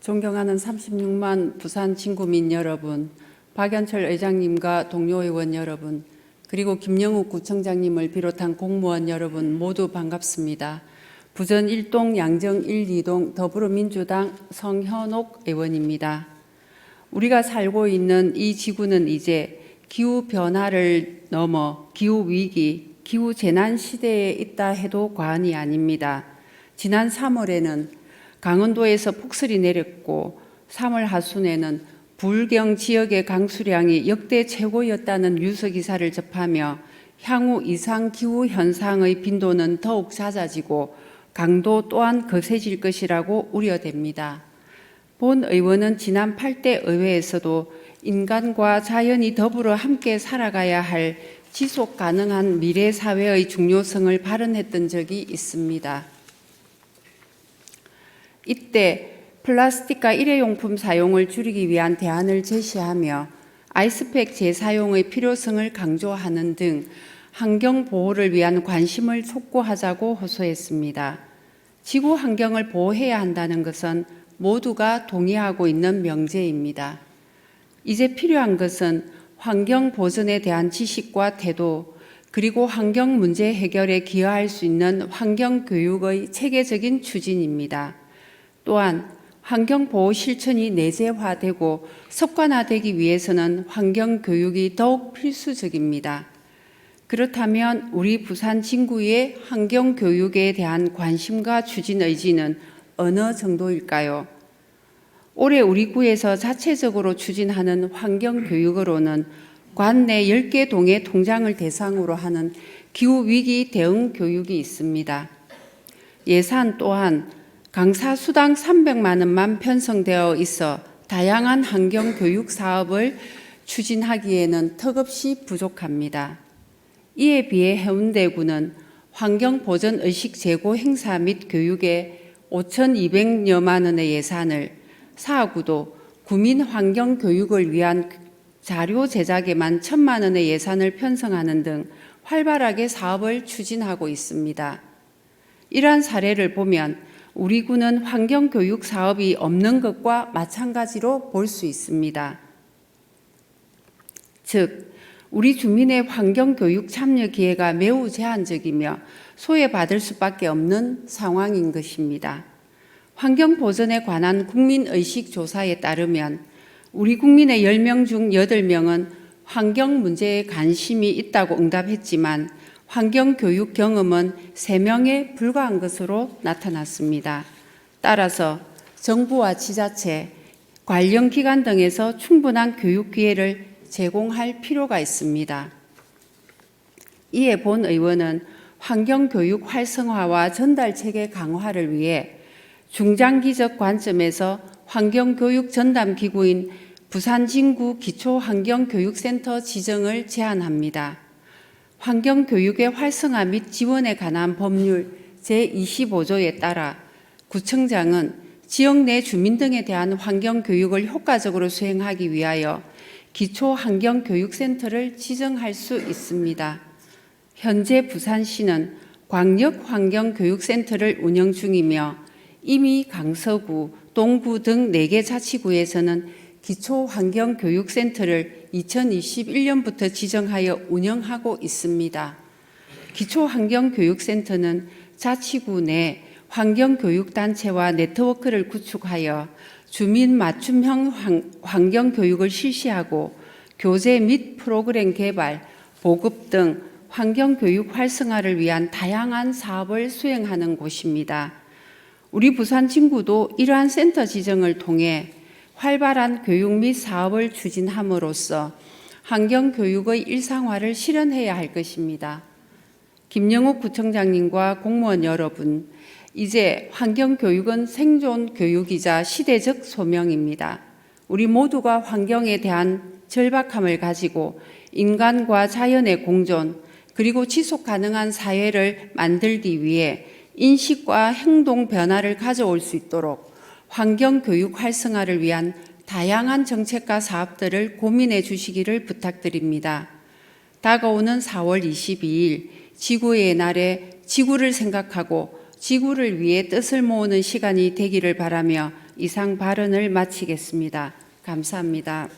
존경하는 36만 부산 진구민 여러분, 박연철 의장님과 동료 의원 여러분, 그리고 김영욱 구청장님을 비롯한 공무원 여러분 모두 반갑습니다. 부전 1동 양정 1, 2동 더불어민주당 성현옥 의원입니다. 우리가 살고 있는 이 지구는 이제 기후 변화를 넘어 기후 위기, 기후 재난 시대에 있다 해도 과언이 아닙니다. 지난 3월에는 강원도에서 폭설이 내렸고 3월 하순에는 불경 지역의 강수량이 역대 최고였다는 뉴스 기사를 접하며 향후 이상 기후 현상의 빈도는 더욱 잦아지고 강도 또한 거세질 것이라고 우려됩니다. 본 의원은 지난 8대 의회에서도 인간과 자연이 더불어 함께 살아가야 할 지속 가능한 미래 사회의 중요성을 발언했던 적이 있습니다. 이때 플라스틱과 일회용품 사용을 줄이기 위한 대안을 제시하며 아이스팩 재사용의 필요성을 강조하는 등 환경 보호를 위한 관심을 촉구하자고 호소했습니다. 지구 환경을 보호해야 한다는 것은 모두가 동의하고 있는 명제입니다. 이제 필요한 것은 환경 보전에 대한 지식과 태도, 그리고 환경 문제 해결에 기여할 수 있는 환경 교육의 체계적인 추진입니다. 또한 환경 보호 실천이 내재화되고 습관화되기 위해서는 환경 교육이 더욱 필수적입니다. 그렇다면 우리 부산 진구의 환경 교육에 대한 관심과 추진 의지는 어느 정도일까요? 올해 우리 구에서 자체적으로 추진하는 환경 교육으로는 관내 10개 동의 통장을 대상으로 하는 기후 위기 대응 교육이 있습니다. 예산 또한 강사 수당 300만 원만 편성되어 있어 다양한 환경 교육 사업을 추진하기에는 턱없이 부족합니다. 이에 비해 해운대구는 환경 보전 의식 제고 행사 및 교육에 5,200여만 원의 예산을 사구도 구민 환경 교육을 위한 자료 제작에만 천만 원의 예산을 편성하는 등 활발하게 사업을 추진하고 있습니다. 이러한 사례를 보면 우리 구는 환경 교육 사업이 없는 것과 마찬가지로 볼 수 있습니다. 즉, 우리 주민의 환경 교육 참여 기회가 매우 제한적이며 소외받을 수밖에 없는 상황인 것입니다. 환경 보전에 관한 국민 의식 조사에 따르면 우리 국민의 10명 중 8명은 환경 문제에 관심이 있다고 응답했지만 환경 교육 경험은 3명에 불과한 것으로 나타났습니다. 따라서 정부와 지자체, 관련 기관 등에서 충분한 교육 기회를 제공할 필요가 있습니다. 이에 본 의원은 환경 교육 활성화와 전달 체계 강화를 위해 중장기적 관점에서 환경교육 전담 기구인 부산진구 기초환경교육센터 지정을 제안합니다. 환경교육의 활성화 및 지원에 관한 법률 제25조에 따라 구청장은 지역 내 주민 등에 대한 환경교육을 효과적으로 수행하기 위하여 기초환경교육센터를 지정할 수 있습니다. 현재 부산시는 광역환경교육센터를 운영 중이며 이미 강서구, 동구 등 4개 자치구에서는 기초환경교육센터를 2021년부터 지정하여 운영하고 있습니다. 기초환경교육센터는 자치구 내 환경교육단체와 네트워크를 구축하여 주민 맞춤형 환경교육을 실시하고 교재 및 프로그램 개발, 보급 등 환경교육 활성화를 위한 다양한 사업을 수행하는 곳입니다. 우리 부산 친구도 이러한 센터 지정을 통해 활발한 교육 및 사업을 추진함으로써 환경 교육의 일상화를 실현해야 할 것입니다. 김영욱 구청장님과 공무원 여러분, 이제 환경 교육은 생존 교육이자 시대적 소명입니다. 우리 모두가 환경에 대한 절박함을 가지고 인간과 자연의 공존, 그리고 지속 가능한 사회를 만들기 위해 인식과 행동 변화를 가져올 수 있도록 환경교육 활성화를 위한 다양한 정책과 사업들을 고민해 주시기를 부탁드립니다. 다가오는 4월 22일 지구의 날에 지구를 생각하고 지구를 위해 뜻을 모으는 시간이 되기를 바라며 이상 발언을 마치겠습니다. 감사합니다.